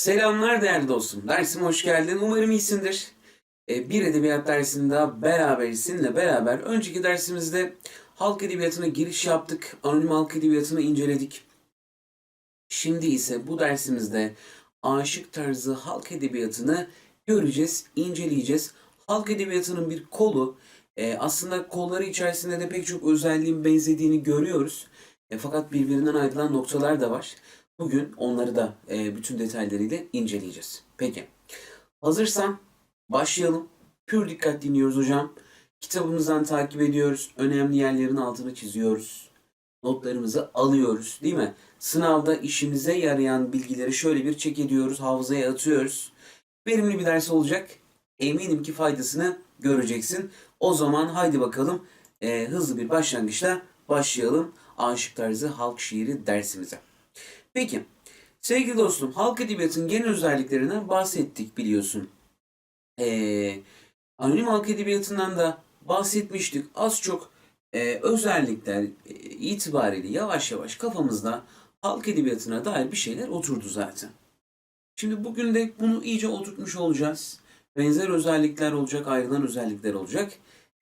Selamlar değerli dostum. Dersime hoş geldin. Umarım iyisindir. Ee, Bir edebiyat dersinde daha beraberiz. Seninle beraber önceki dersimizde halk edebiyatına giriş yaptık. Anonim halk edebiyatını inceledik. Şimdi ise bu dersimizde aşık tarzı halk edebiyatını göreceğiz, inceleyeceğiz. Halk edebiyatının bir kolu. Ee, aslında kolları içerisinde de pek çok özelliğin benzediğini görüyoruz. E, fakat birbirinden ayrılan noktalar da var. Bugün onları da e, bütün detaylarıyla inceleyeceğiz. Peki. Hazırsan başlayalım. Pür dikkat dinliyoruz hocam. Kitabımızdan takip ediyoruz. Önemli yerlerin altını çiziyoruz. Notlarımızı alıyoruz değil mi? Sınavda işimize yarayan bilgileri şöyle bir çek ediyoruz. Hafızaya atıyoruz. Verimli bir ders olacak. Eminim ki faydasını göreceksin. O zaman haydi bakalım e, hızlı bir başlangıçla başlayalım. Aşık tarzı halk şiiri dersimize. Peki, sevgili dostum, halk edebiyatının genel özelliklerinden bahsettik biliyorsun. Ee, anonim halk edebiyatından da bahsetmiştik. Az çok e, özellikler e, itibariyle yavaş yavaş kafamızda halk edebiyatına dair bir şeyler oturdu zaten. Şimdi bugün de bunu iyice oturtmuş olacağız. Benzer özellikler olacak, ayrılan özellikler olacak.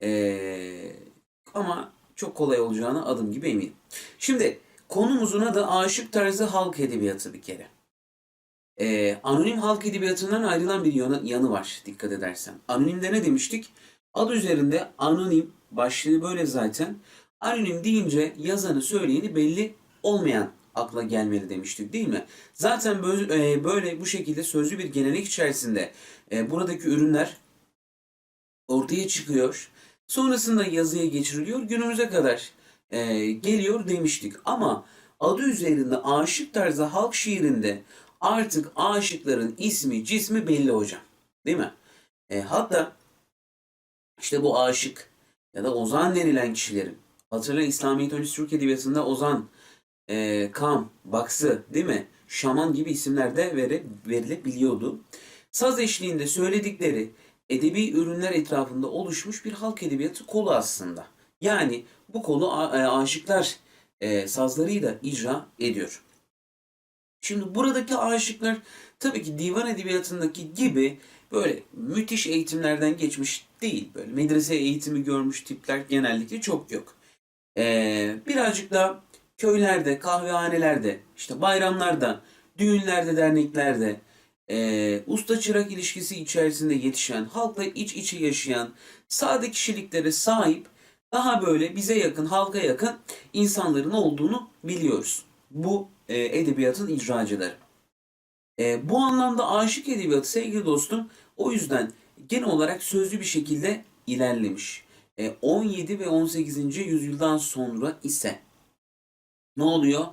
Ee, ama çok kolay olacağına adım gibi eminim. Şimdi konumuzun adı aşık tarzı halk edebiyatı bir kere. Ee, anonim halk edebiyatından ayrılan bir yanı, yanı var dikkat edersen. Anonimde ne demiştik? Adı üzerinde anonim, başlığı böyle zaten. Anonim deyince yazanı söyleyeni belli olmayan akla gelmeli demiştik değil mi? Zaten böyle, e, böyle bu şekilde sözlü bir gelenek içerisinde e, buradaki ürünler ortaya çıkıyor. Sonrasında yazıya geçiriliyor. Günümüze kadar e, geliyor demiştik. Ama adı üzerinde aşık tarzı halk şiirinde artık aşıkların ismi cismi belli hocam. Değil mi? E, hatta işte bu aşık ya da ozan denilen kişilerin hatırla İslamiyet öncesi Türk Edebiyatı'nda ozan, e, kam, baksı değil mi? Şaman gibi isimler de verilebiliyordu. Saz eşliğinde söyledikleri edebi ürünler etrafında oluşmuş bir halk edebiyatı kolu aslında. Yani bu kolu e, aşıklar e, sazlarıyla icra ediyor. Şimdi buradaki aşıklar tabii ki divan edebiyatındaki gibi böyle müthiş eğitimlerden geçmiş değil. Böyle medrese eğitimi görmüş tipler genellikle çok yok. Ee, birazcık da köylerde, kahvehanelerde, işte bayramlarda, düğünlerde, derneklerde, e, usta çırak ilişkisi içerisinde yetişen, halkla iç içe yaşayan, sade kişiliklere sahip, daha böyle bize yakın, halka yakın insanların olduğunu biliyoruz. Bu e, edebiyatın icracıları. E, bu anlamda aşık edebiyatı sevgili dostum o yüzden genel olarak sözlü bir şekilde ilerlemiş. E, 17 ve 18. yüzyıldan sonra ise ne oluyor?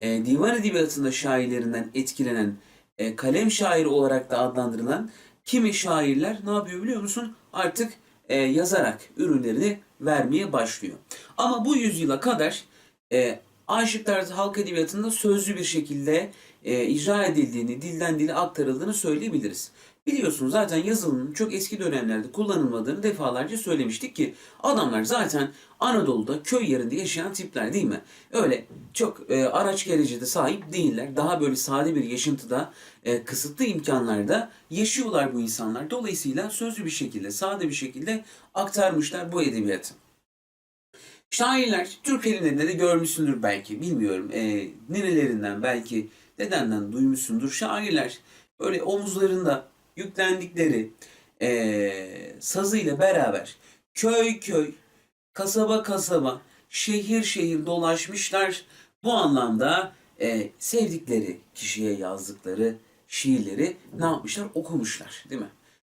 E, divan edebiyatında şairlerinden etkilenen e, kalem şairi olarak da adlandırılan kimi şairler ne yapıyor biliyor musun? Artık e, yazarak ürünlerini vermeye başlıyor. Ama bu yüzyıla kadar e, aşık tarzı halk edebiyatında sözlü bir şekilde e, icra edildiğini, dilden dile aktarıldığını söyleyebiliriz. Biliyorsun zaten yazılımın çok eski dönemlerde kullanılmadığını defalarca söylemiştik ki adamlar zaten Anadolu'da köy yerinde yaşayan tipler değil mi? Öyle çok e, araç gerece de sahip değiller. Daha böyle sade bir yaşıntıda, e, kısıtlı imkanlarda yaşıyorlar bu insanlar. Dolayısıyla sözlü bir şekilde, sade bir şekilde aktarmışlar bu edebiyatı. Şairler Türk filmlerinde de görmüşsündür belki bilmiyorum. E, nerelerinden belki dedenden duymuşsundur. Şairler böyle omuzlarında yüklendikleri e, sazıyla beraber köy köy, kasaba kasaba, şehir şehir dolaşmışlar. Bu anlamda e, sevdikleri kişiye yazdıkları şiirleri ne yapmışlar? Okumuşlar değil mi?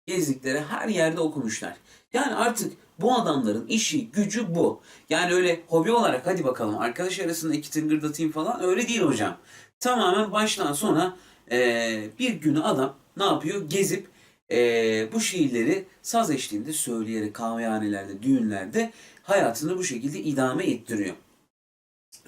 Gezdikleri her yerde okumuşlar. Yani artık bu adamların işi, gücü bu. Yani öyle hobi olarak hadi bakalım arkadaş arasında iki tıngırdatayım falan öyle değil hocam. Tamamen baştan sona e, bir günü adam ne yapıyor? Gezip e, bu şiirleri saz eşliğinde söyleyerek kahvehanelerde, düğünlerde hayatını bu şekilde idame ettiriyor.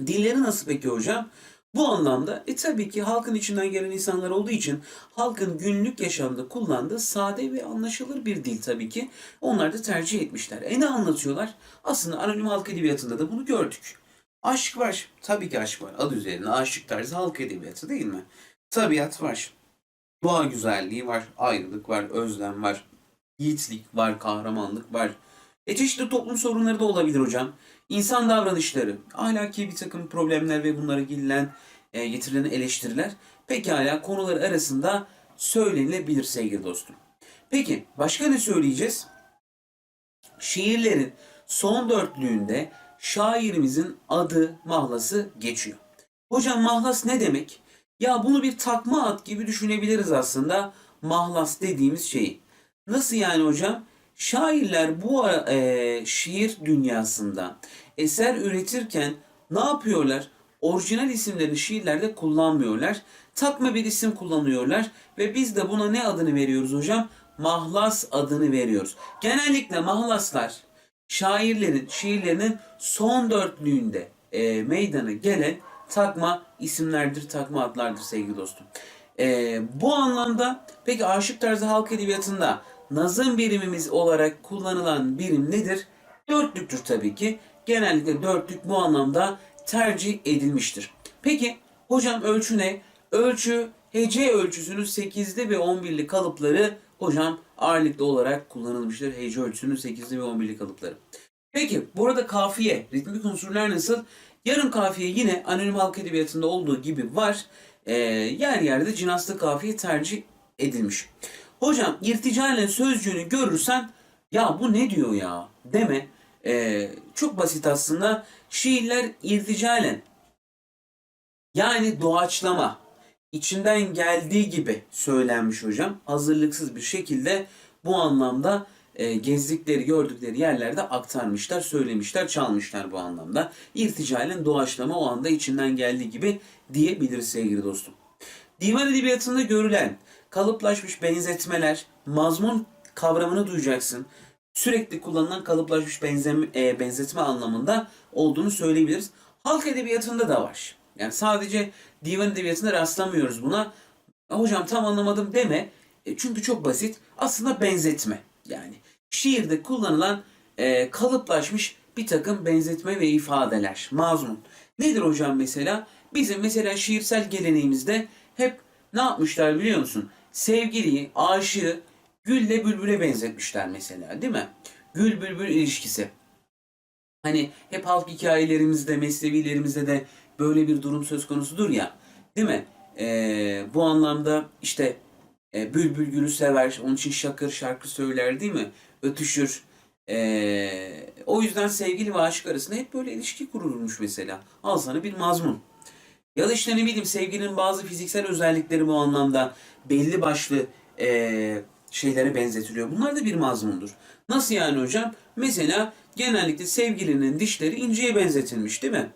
Dilleri nasıl peki hocam? Bu anlamda e tabii ki halkın içinden gelen insanlar olduğu için halkın günlük yaşamda kullandığı sade ve anlaşılır bir dil tabii ki onlar da tercih etmişler. E ne anlatıyorlar? Aslında anonim halk edebiyatında da bunu gördük. Aşk var. Tabii ki aşk var. Adı üzerine aşık tarzı halk edebiyatı değil mi? Tabiat var. Doğa güzelliği var, ayrılık var, özlem var, yiğitlik var, kahramanlık var. E çeşitli toplum sorunları da olabilir hocam. İnsan davranışları, ahlaki bir takım problemler ve bunlara girilen, e, getirilen eleştiriler pekala konular arasında söylenilebilir sevgili dostum. Peki başka ne söyleyeceğiz? Şiirlerin son dörtlüğünde şairimizin adı mahlası geçiyor. Hocam mahlas ne demek? Ya bunu bir takma ad gibi düşünebiliriz aslında mahlas dediğimiz şeyi. Nasıl yani hocam? Şairler bu e, şiir dünyasında eser üretirken ne yapıyorlar? Orijinal isimlerini şiirlerde kullanmıyorlar. Takma bir isim kullanıyorlar ve biz de buna ne adını veriyoruz hocam? Mahlas adını veriyoruz. Genellikle mahlaslar şairlerin şiirlerinin son dörtlüğünde e, meydana gelen takma isimlerdir, takma adlardır sevgili dostum. E, bu anlamda peki aşık tarzı halk edebiyatında nazım birimimiz olarak kullanılan birim nedir? Dörtlüktür tabii ki. Genellikle dörtlük bu anlamda tercih edilmiştir. Peki hocam ölçü ne? Ölçü hece ölçüsünün 8'li ve 11'li kalıpları hocam ağırlıklı olarak kullanılmıştır. Hece ölçüsünün 8'li ve 11'li kalıpları. Peki burada kafiye, ritmik unsurlar nasıl? Yarım kafiye yine anonim halk edebiyatında olduğu gibi var. Ee, yer yerde cinaslı kafiye tercih edilmiş. Hocam irticalen sözcüğünü görürsen ya bu ne diyor ya deme. Ee, çok basit aslında. Şiirler irticalen yani doğaçlama içinden geldiği gibi söylenmiş hocam. Hazırlıksız bir şekilde bu anlamda e, gezdikleri, gördükleri yerlerde aktarmışlar, söylemişler, çalmışlar bu anlamda. İrticalen doğaçlama o anda içinden geldiği gibi diyebiliriz sevgili dostum. Divan edebiyatında görülen kalıplaşmış benzetmeler, mazmun kavramını duyacaksın. Sürekli kullanılan kalıplaşmış benzeme, e, benzetme anlamında olduğunu söyleyebiliriz. Halk edebiyatında da var. Yani sadece divan edebiyatında rastlamıyoruz buna. Hocam tam anlamadım deme. E, çünkü çok basit. Aslında benzetme. Yani şiirde kullanılan e, kalıplaşmış bir takım benzetme ve ifadeler. Mazmun. Nedir hocam mesela? Bizim mesela şiirsel geleneğimizde hep ne yapmışlar biliyor musun? Sevgiliyi, aşığı gülle bülbüle benzetmişler mesela değil mi? Gül bülbül ilişkisi. Hani hep halk hikayelerimizde, mesnevilerimizde de böyle bir durum söz konusudur ya. Değil mi? Ee, bu anlamda işte e, bülbül gülü sever, onun için şakır şarkı söyler değil mi? Ötüşür. Ee, o yüzden sevgili ve aşık arasında hep böyle ilişki kurulmuş mesela. Al sana bir mazmun. Ya da işte ne bileyim sevginin bazı fiziksel özellikleri bu anlamda belli başlı e, şeylere benzetiliyor. Bunlar da bir mazmundur. Nasıl yani hocam? Mesela genellikle sevgilinin dişleri inceye benzetilmiş değil mi?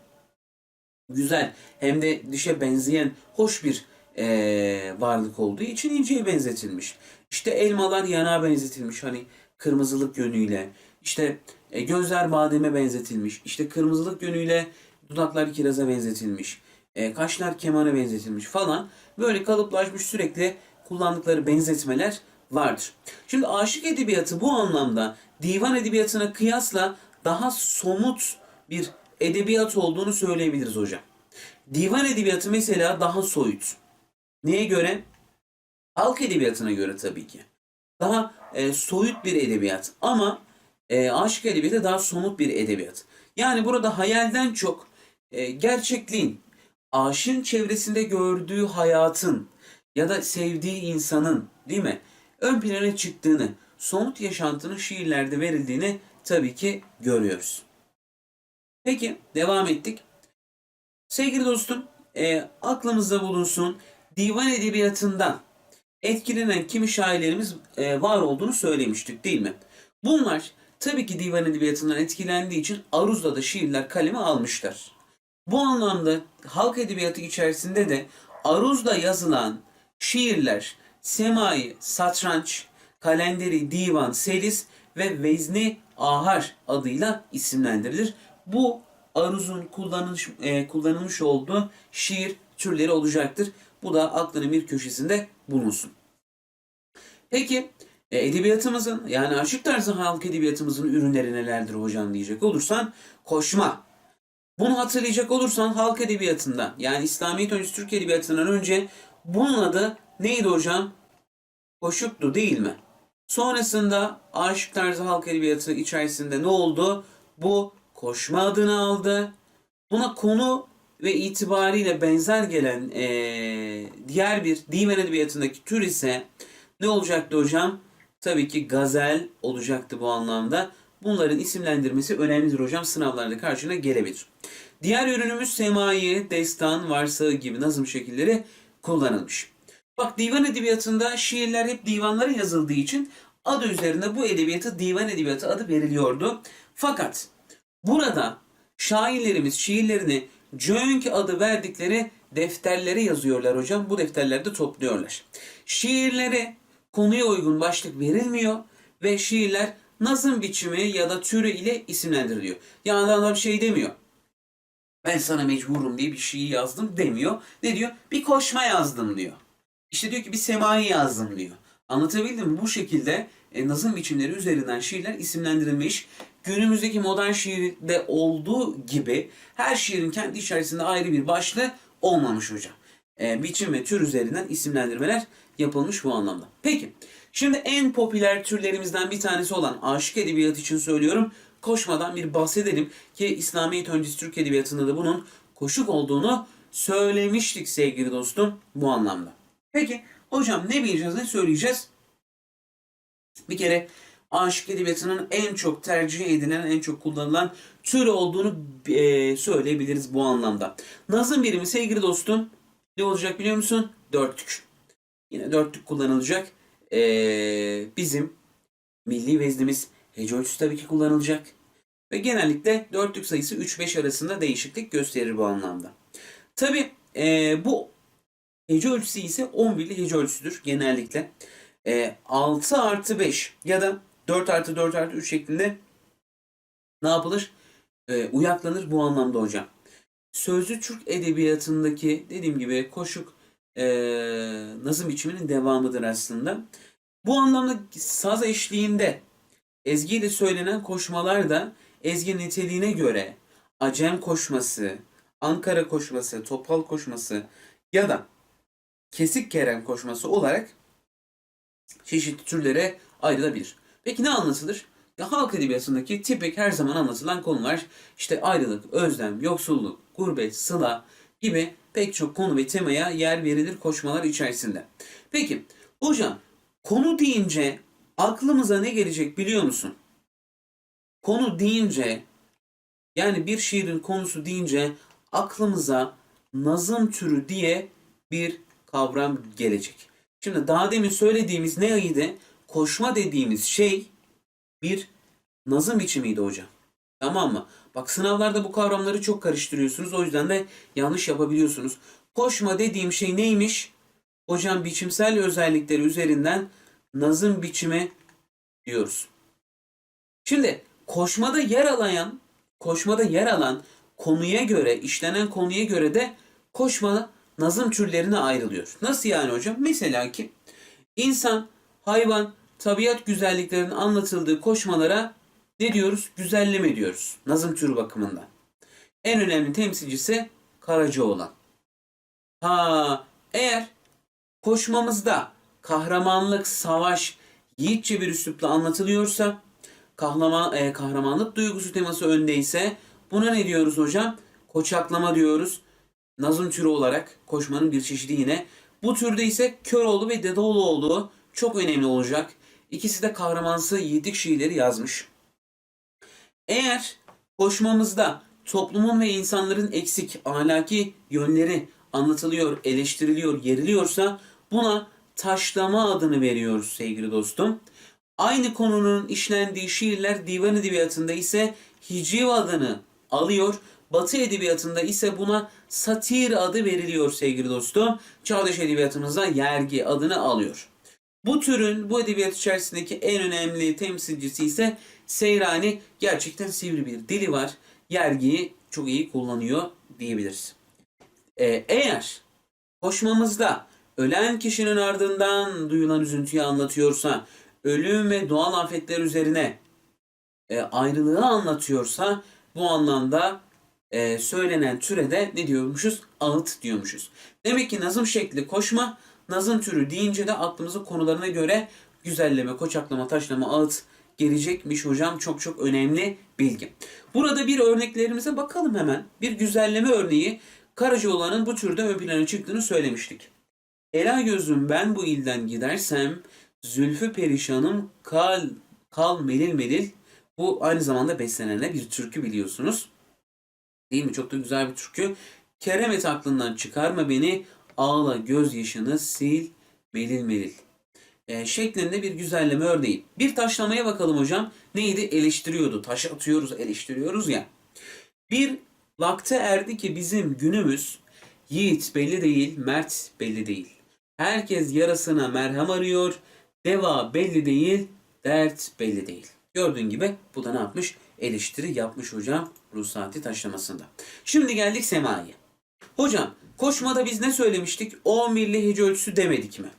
Güzel hem de dişe benzeyen hoş bir e, varlık olduğu için inceye benzetilmiş. İşte elmalar yanağa benzetilmiş hani kırmızılık yönüyle. İşte e, gözler bademe benzetilmiş. İşte kırmızılık yönüyle dudaklar kiraza benzetilmiş. E, kaşlar kemana benzetilmiş falan. Böyle kalıplaşmış sürekli kullandıkları benzetmeler vardır. Şimdi aşık edebiyatı bu anlamda divan edebiyatına kıyasla daha somut bir edebiyat olduğunu söyleyebiliriz hocam. Divan edebiyatı mesela daha soyut. Neye göre? Halk edebiyatına göre tabii ki. Daha e, soyut bir edebiyat ama e, aşık edebiyatı daha somut bir edebiyat. Yani burada hayalden çok e, gerçekliğin, aşığın çevresinde gördüğü hayatın ya da sevdiği insanın değil mi? Ön plana çıktığını, somut yaşantının şiirlerde verildiğini tabii ki görüyoruz. Peki devam ettik. Sevgili dostum e, aklımızda bulunsun divan edebiyatından etkilenen kimi şairlerimiz e, var olduğunu söylemiştik değil mi? Bunlar tabii ki divan edebiyatından etkilendiği için Aruz'da da şiirler kaleme almışlar. Bu anlamda halk edebiyatı içerisinde de Aruz'da yazılan şiirler Semai, Satranç, Kalenderi, Divan, Selis ve Vezni Ahar adıyla isimlendirilir. Bu Aruz'un kullanılmış, e, kullanılmış olduğu şiir türleri olacaktır. Bu da aklının bir köşesinde bulunsun. Peki e, edebiyatımızın yani aşık tarzı halk edebiyatımızın ürünleri nelerdir hocam diyecek olursan koşma. Bunu hatırlayacak olursan halk edebiyatında yani İslamiyet öncesi Türk edebiyatından önce bunun adı neydi hocam? koşuktu değil mi? Sonrasında aşık tarzı halk edebiyatı içerisinde ne oldu? Bu koşma adını aldı. Buna konu ve itibariyle benzer gelen eee, diğer bir divan edebiyatındaki tür ise ne olacaktı hocam? Tabii ki gazel olacaktı bu anlamda. Bunların isimlendirmesi önemlidir hocam. Sınavlarda karşına gelebilir. Diğer ürünümüz semai, destan, varsağı gibi nazım şekilleri kullanılmış. Bak divan edebiyatında şiirler hep divanlara yazıldığı için adı üzerinde bu edebiyatı divan edebiyatı adı veriliyordu. Fakat burada şairlerimiz şiirlerini Cönk adı verdikleri defterlere yazıyorlar hocam. Bu defterlerde topluyorlar. Şiirlere konuya uygun başlık verilmiyor ve şiirler nazım biçimi ya da türü ile isimlendiriliyor. Yani adam bir şey demiyor. Ben sana mecburum diye bir şiir yazdım demiyor. Ne diyor? Bir koşma yazdım diyor. İşte diyor ki bir semai yazdım diyor. Anlatabildim mi? Bu şekilde e, nazım biçimleri üzerinden şiirler isimlendirilmiş. Günümüzdeki modern şiirde olduğu gibi her şiirin kendi içerisinde ayrı bir başlığı olmamış hocam. E, biçim ve tür üzerinden isimlendirmeler yapılmış bu anlamda. Peki, şimdi en popüler türlerimizden bir tanesi olan aşık edebiyatı için söylüyorum. Koşmadan bir bahsedelim ki İslamiyet öncesi Türk edebiyatında da bunun koşuk olduğunu söylemiştik sevgili dostum bu anlamda. Peki hocam ne bileceğiz ne söyleyeceğiz? Bir kere aşık edebiyatının en çok tercih edilen, en çok kullanılan tür olduğunu e, söyleyebiliriz bu anlamda. Nazım birimi sevgili dostum ne olacak biliyor musun? Dörtlük. Yine dörtlük kullanılacak. E, bizim milli veznimiz hece ölçüsü tabii ki kullanılacak. Ve genellikle dörtlük sayısı 3-5 arasında değişiklik gösterir bu anlamda. Tabii e, bu hece ölçüsü ise 11'li hece ölçüsüdür genellikle. E, 6 artı 5 ya da 4 artı 4 artı 3 şeklinde ne yapılır? E, uyaklanır bu anlamda hocam. Sözlü Türk edebiyatındaki dediğim gibi koşuk e, nazım biçiminin devamıdır aslında. Bu anlamda saz eşliğinde ezgiyle söylenen koşmalar da ezgi niteliğine göre Acem koşması, Ankara koşması, Topal koşması ya da Kesik Kerem koşması olarak çeşitli türlere ayrılabilir. Peki ne anlatılır? Ya halk edebiyatındaki tipik her zaman anlatılan konular işte ayrılık, özlem, yoksulluk, gurbet, sıla gibi pek çok konu ve temaya yer verilir koşmalar içerisinde. Peki hocam konu deyince aklımıza ne gelecek biliyor musun? Konu deyince yani bir şiirin konusu deyince aklımıza nazım türü diye bir kavram gelecek. Şimdi daha demin söylediğimiz neydi? Koşma dediğimiz şey bir nazım biçimiydi hocam. Tamam mı? Bak sınavlarda bu kavramları çok karıştırıyorsunuz. O yüzden de yanlış yapabiliyorsunuz. Koşma dediğim şey neymiş? Hocam biçimsel özellikleri üzerinden nazım biçimi diyoruz. Şimdi koşmada yer alan, koşmada yer alan konuya göre, işlenen konuya göre de koşma nazım türlerine ayrılıyor. Nasıl yani hocam? Mesela ki insan, hayvan, tabiat güzelliklerinin anlatıldığı koşmalara ne diyoruz? Güzelleme diyoruz. Nazım türü bakımından. En önemli temsilcisi Karacaoğlan. Ha, eğer koşmamızda kahramanlık, savaş, yiğitçe bir üslupla anlatılıyorsa, kahraman, e, kahramanlık duygusu teması öndeyse buna ne diyoruz hocam? Koçaklama diyoruz. Nazım türü olarak koşmanın bir çeşidi yine. Bu türde ise Köroğlu ve Dedeoğlu çok önemli olacak. İkisi de kahramansı yiğitlik şiirleri yazmış. Eğer koşmamızda toplumun ve insanların eksik ahlaki yönleri anlatılıyor, eleştiriliyor, yeriliyorsa buna taşlama adını veriyoruz sevgili dostum. Aynı konunun işlendiği şiirler divan edebiyatında ise hiciv adını alıyor. Batı edebiyatında ise buna satir adı veriliyor sevgili dostum. Çağdaş edebiyatımızda yergi adını alıyor. Bu türün bu edebiyat içerisindeki en önemli temsilcisi ise Seyrani gerçekten sivri bir dili var. Yergiyi çok iyi kullanıyor diyebiliriz. Ee, eğer koşmamızda ölen kişinin ardından duyulan üzüntüyü anlatıyorsa, ölüm ve doğal afetler üzerine e, ayrılığı anlatıyorsa bu anlamda e, söylenen türe de ne diyormuşuz? Ağıt diyormuşuz. Demek ki nazım şekli koşma, nazım türü deyince de aklımıza konularına göre güzelleme, koçaklama, taşlama, ağıt gelecekmiş hocam. Çok çok önemli bilgi. Burada bir örneklerimize bakalım hemen. Bir güzelleme örneği Karacaoğlan'ın bu türde ön plana çıktığını söylemiştik. Ela gözüm ben bu ilden gidersem Zülfü perişanım kal kal melil melil. Bu aynı zamanda beslenene bir türkü biliyorsunuz. Değil mi? Çok da güzel bir türkü. Keremet aklından çıkarma beni ağla gözyaşını sil melil melil. E, şeklinde bir güzelleme örneği. Bir taşlamaya bakalım hocam. Neydi? Eleştiriyordu. Taş atıyoruz, eleştiriyoruz ya. Bir vakte erdi ki bizim günümüz yiğit belli değil, mert belli değil. Herkes yarasına merhem arıyor. Deva belli değil, dert belli değil. Gördüğün gibi bu da ne yapmış? Eleştiri yapmış hocam ruhsati taşlamasında. Şimdi geldik semaya. Hocam koşmada biz ne söylemiştik? 11'li hece ölçüsü demedik mi?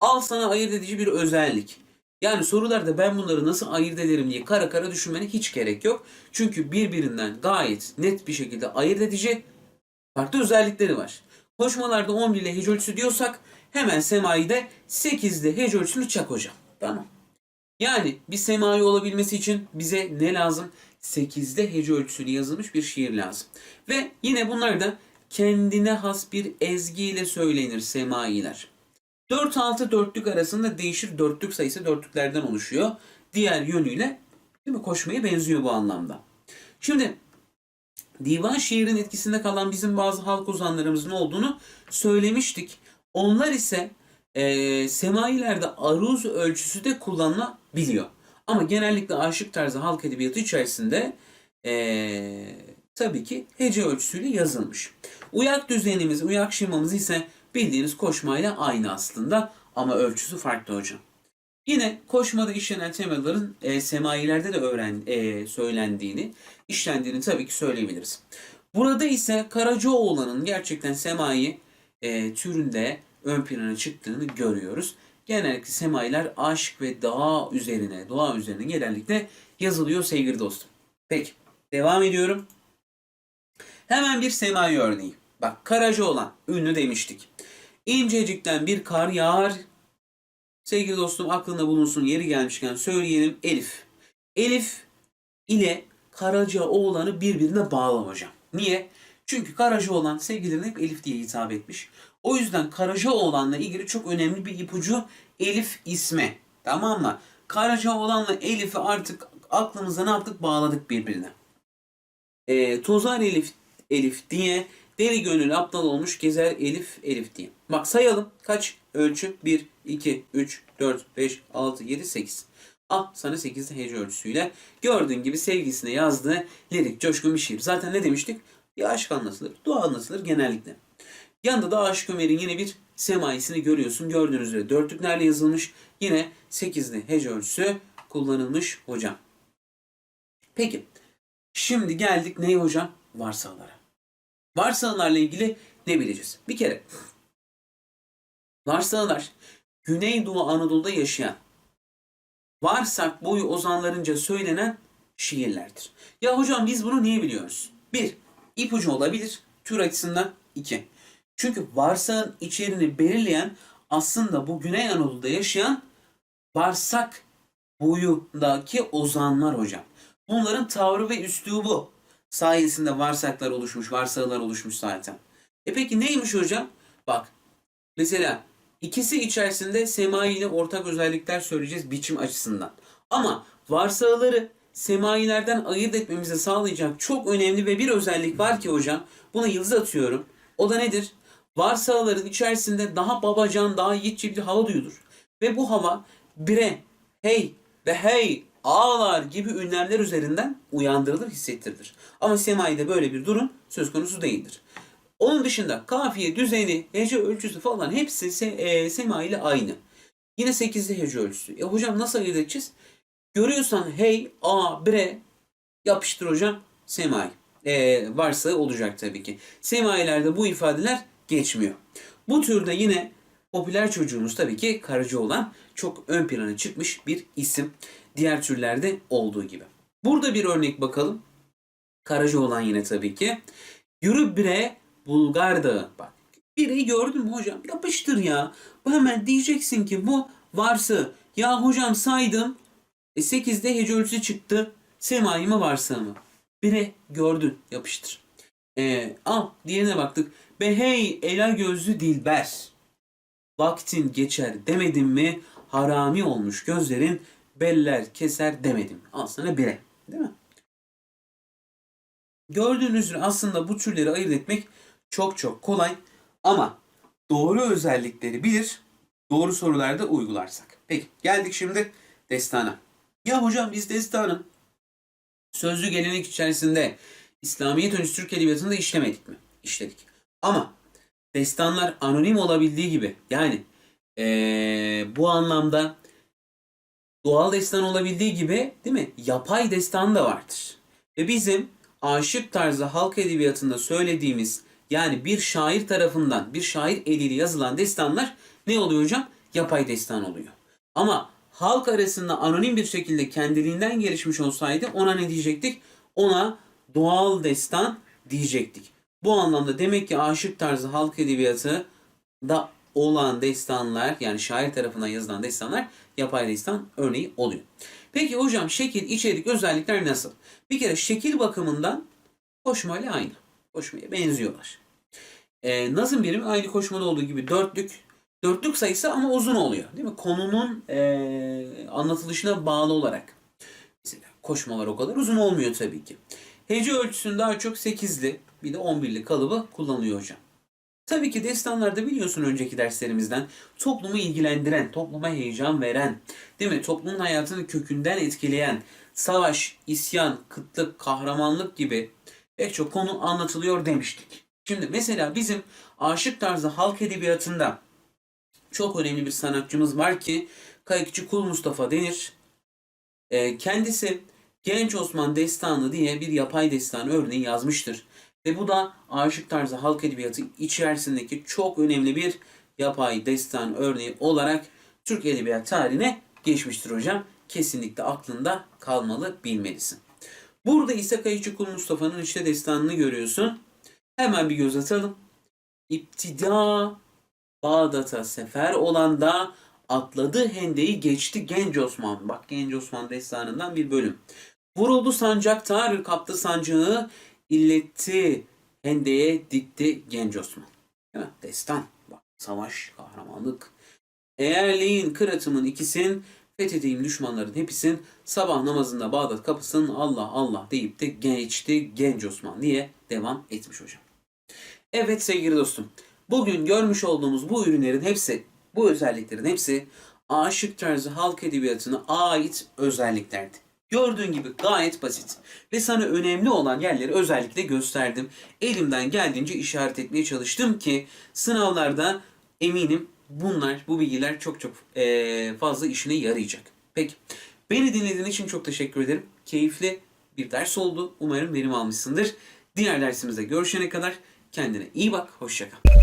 Al sana ayırt edici bir özellik. Yani sorularda ben bunları nasıl ayırt ederim diye kara kara düşünmene hiç gerek yok. Çünkü birbirinden gayet net bir şekilde ayırt edici farklı özellikleri var. Koşmalarda 11 ile hece ölçüsü diyorsak hemen semayide 8'de hece ölçüsünü çak hocam. Tamam. Yani bir semai olabilmesi için bize ne lazım? 8'de hece ölçüsüyle yazılmış bir şiir lazım. Ve yine bunlar da kendine has bir ezgiyle söylenir semailer. 4-6 dörtlük arasında değişir. Dörtlük sayısı dörtlüklerden oluşuyor. Diğer yönüyle değil mi? koşmaya benziyor bu anlamda. Şimdi divan şiirin etkisinde kalan bizim bazı halk ozanlarımızın olduğunu söylemiştik. Onlar ise e, semailerde aruz ölçüsü de kullanılabiliyor. Ama genellikle aşık tarzı halk edebiyatı içerisinde e, tabii ki hece ölçüsüyle yazılmış. Uyak düzenimiz, uyak şemamız ise bildiğiniz koşmayla aynı aslında ama ölçüsü farklı hocam. Yine koşmada işlenen temaların e, semailerde de öğren, e, söylendiğini, işlendiğini tabii ki söyleyebiliriz. Burada ise Karacaoğlan'ın gerçekten semai e, türünde ön plana çıktığını görüyoruz. Genellikle semailer aşk ve dağ üzerine, doğa üzerine genellikle yazılıyor sevgili dostum. Peki, devam ediyorum. Hemen bir semai örneği. Bak Karacaoğlan, ünlü demiştik. İncecikten bir kar yağar. Sevgili dostum aklında bulunsun yeri gelmişken söyleyelim Elif. Elif ile Karacaoğlan'ı birbirine bağlam hocam. Niye? Çünkü Karacaoğlan sevgililerine hep Elif diye hitap etmiş. O yüzden Karacaoğlan'la ilgili çok önemli bir ipucu Elif ismi. Tamam mı? Karacaoğlan'la Elif'i artık aklımıza ne yaptık? Bağladık birbirine. E, Tozar Elif, Elif diye deli gönül aptal olmuş gezer Elif Elif diye. Bak sayalım. Kaç ölçü? 1, 2, 3, 4, 5, 6, 7, 8. Al sana 8'de hece ölçüsüyle. Gördüğün gibi sevgilisine yazdığı lirik, coşkun bir şiir. Zaten ne demiştik? Bir aşk anlatılır. Dua anlatılır genellikle. Yanında da Aşık Ömer'in yine bir semaisini görüyorsun. Gördüğünüz üzere dörtlüklerle yazılmış. Yine 8'li hece ölçüsü kullanılmış hocam. Peki. Şimdi geldik neye hocam? Varsağlara. Varsağlarla ilgili ne bileceğiz? Bir kere varsağlar Güneydoğu Anadolu'da yaşayan varsak boyu ozanlarınca söylenen şiirlerdir. Ya hocam biz bunu niye biliyoruz? Bir, ipucu olabilir tür açısından. iki Çünkü varsağın içeriğini belirleyen aslında bu Güney Anadolu'da yaşayan varsak boyundaki ozanlar hocam. Bunların tavrı ve üslubu sayesinde varsaklar oluşmuş, varsağlar oluşmuş zaten. E peki neymiş hocam? Bak mesela ikisi içerisinde semai ortak özellikler söyleyeceğiz biçim açısından. Ama varsağları semailerden ayırt etmemizi sağlayacak çok önemli ve bir özellik var ki hocam. Buna yıldız atıyorum. O da nedir? Varsağların içerisinde daha babacan, daha yiğitçe bir hava duyulur. Ve bu hava bire, hey ve hey ağlar gibi ünlemler üzerinden uyandırılır, hissettirilir. Ama semaide böyle bir durum söz konusu değildir. Onun dışında kafiye, düzeni, hece ölçüsü falan hepsi se e, sema ile aynı. Yine 8'li hece ölçüsü. E hocam nasıl ayırt edeceğiz? Görüyorsan hey, a, bre yapıştır hocam semai. E, varsa olacak tabii ki. Semailerde bu ifadeler geçmiyor. Bu türde yine popüler çocuğumuz tabii ki Karaca olan çok ön plana çıkmış bir isim. Diğer türlerde olduğu gibi. Burada bir örnek bakalım. Karaca olan yine tabii ki. Yürü bre Bulgar Dağı. Bak Bireyi gördün mü hocam? Yapıştır ya. Bu hemen diyeceksin ki bu varsa. Ya hocam saydım. E 8'de hece ölçüsü çıktı. Semai mi varsa mı? Bire gördün. Yapıştır. E, al diğerine baktık. Be hey ela gözlü dilber. Vaktin geçer demedim mi? Harami olmuş gözlerin beller keser demedim. Sana bire. Değil mi? Gördüğünüz üzere aslında bu türleri ayırt etmek çok çok kolay ama doğru özellikleri bilir, doğru sorularda uygularsak. Peki geldik şimdi destana. Ya hocam biz destanın sözlü gelenek içerisinde İslamiyet öncesi Türk Edebiyatı'nda işlemedik mi? İşledik. Ama destanlar anonim olabildiği gibi yani eee, bu anlamda doğal destan olabildiği gibi değil mi? Yapay destan da vardır. Ve bizim aşık tarzı halk edebiyatında söylediğimiz yani bir şair tarafından bir şair eliyle yazılan destanlar ne oluyor hocam? Yapay destan oluyor. Ama halk arasında anonim bir şekilde kendiliğinden gelişmiş olsaydı ona ne diyecektik? Ona doğal destan diyecektik. Bu anlamda demek ki aşık tarzı halk edebiyatı da olan destanlar yani şair tarafından yazılan destanlar yapay destan örneği oluyor. Peki hocam şekil, içerik, özellikler nasıl? Bir kere şekil bakımından koşmayla aynı. Koşmaya benziyorlar. Ee, nazım birimi aynı koşmada olduğu gibi dörtlük. Dörtlük sayısı ama uzun oluyor. Değil mi? Konunun ee, anlatılışına bağlı olarak. Mesela koşmalar o kadar uzun olmuyor tabii ki. Hece ölçüsünün daha çok 8'li bir de 11'li kalıbı kullanılıyor hocam. Tabii ki destanlarda biliyorsun önceki derslerimizden toplumu ilgilendiren, topluma heyecan veren, değil mi? Toplumun hayatını kökünden etkileyen, savaş, isyan, kıtlık, kahramanlık gibi pek çok konu anlatılıyor demiştik. Şimdi mesela bizim aşık tarzı halk edebiyatında çok önemli bir sanatçımız var ki Kayıkçı Kul Mustafa denir. Ee, kendisi Genç Osman Destanı diye bir yapay destan örneği yazmıştır. Ve bu da aşık tarzı halk edebiyatı içerisindeki çok önemli bir yapay destan örneği olarak Türk edebiyat tarihine geçmiştir hocam. Kesinlikle aklında kalmalı bilmelisin. Burada ise Kayıkçı Kul Mustafa'nın işte destanını görüyorsun. Hemen bir göz atalım. İptida Bağdat'a sefer olan da atladı hendeyi geçti Genç Osman. Bak Genç Osman destanından bir bölüm. Vuruldu sancaktar kaptı sancağı illetti hendeye dikti Genç Osman. Değil mi? Destan. Bak, savaş, kahramanlık. Eğerleyin kıratımın ikisin, fethedeyim düşmanların hepisin, sabah namazında Bağdat kapısının Allah Allah deyip de geçti Genç Osman diye devam etmiş hocam. Evet sevgili dostum, bugün görmüş olduğumuz bu ürünlerin hepsi, bu özelliklerin hepsi aşık tarzı halk edebiyatına ait özelliklerdi. Gördüğün gibi gayet basit. Ve sana önemli olan yerleri özellikle gösterdim. Elimden geldiğince işaret etmeye çalıştım ki sınavlarda eminim bunlar, bu bilgiler çok çok eee, fazla işine yarayacak. Peki. Beni dinlediğin için çok teşekkür ederim. Keyifli bir ders oldu. Umarım verim almışsındır. Diğer dersimizde görüşene kadar kendine iyi bak. Hoşçakal.